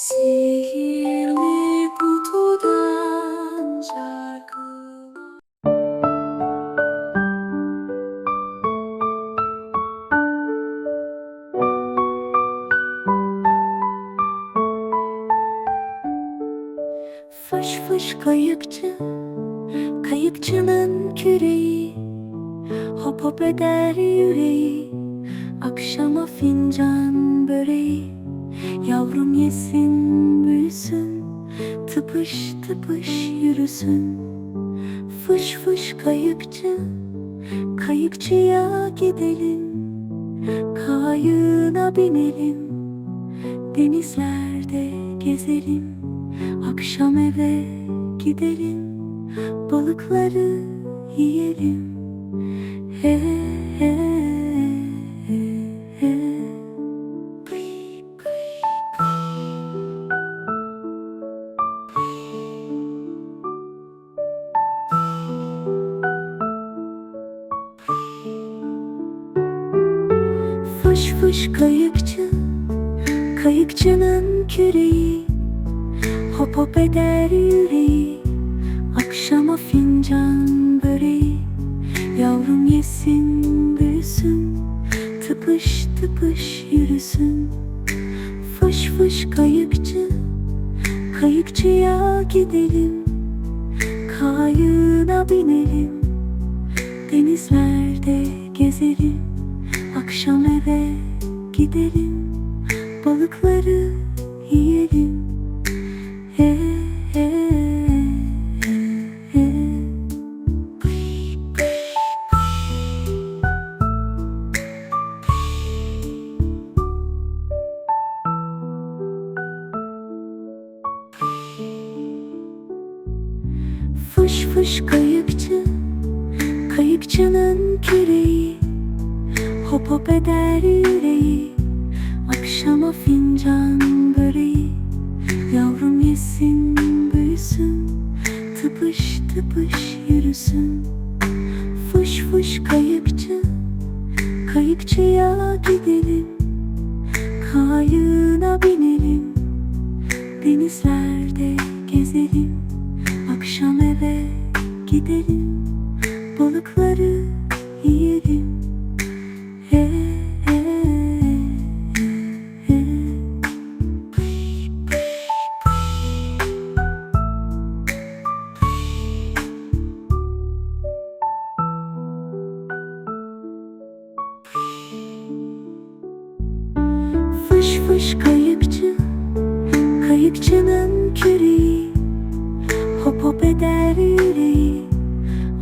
Sihirli kutudan şarkılar. Fış fış kayıkçı, kayıkçının küreği. Hop hop eder yüreği, akşama fincan böreği Yavrum yesin büyüsün, tıpış tıpış yürüsün. Fış fış kayıkçı, kayıkçıya gidelim. Kayığına binelim, denizlerde gezelim. Akşam eve gidelim, balıkları yiyelim. He he Fış kayıkçı, kayıkçının küreği. Hop hop eder yüreği Akşama fincan böreği. Yavrum yesin büyüsün Tıpış tıpış yürüsün. Fış fış kayıkçı Kayıkçıya gidelim. Kayığına binelim Denizlerde gezelim. Akşam eve gidelim Balıkları yiyelim. Pıy, pıy, Fış fış kayıkçı, kayıkçının küreği Hop hop eder yüreği, akşama fincan böreği. Yavrum yesin büyüsün, tıpış tıpış yürüsün. Fış fış kayıkçı, kayıkçıya gidelim. Kayığına binelim, denizlerde gezelim. Akşam eve gidelim, balıkları yiyelim Fış fış kayıkçı, kayıkçının küreği. Hop hop eder yüreği,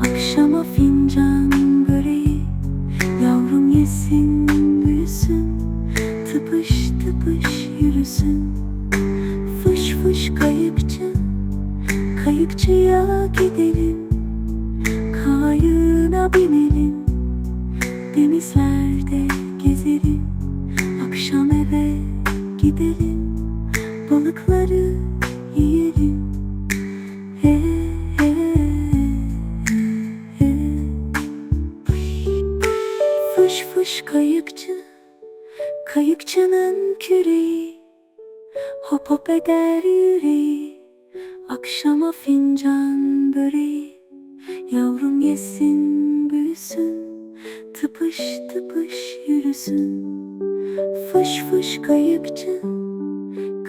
akşama fincan Yesin büyüsün, tıpış tıpış yürüsün. Fış fış kayıkçı, kayıkçıya gidelim. Kayığına binelim, denizlerde gezelim. Akşam eve gidelim, balıkları yiyelim. He Fış kayıkçı, kayıkçının küreği. Hop hop eder yüreği, akşama fincan böreği. Yavrum yesin büyüsün, tıpış tıpış yürüsün. Fış fış kayıkçı,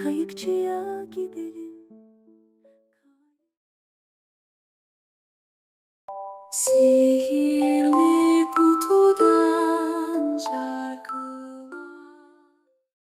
kayıkçıya gidelim. Sihir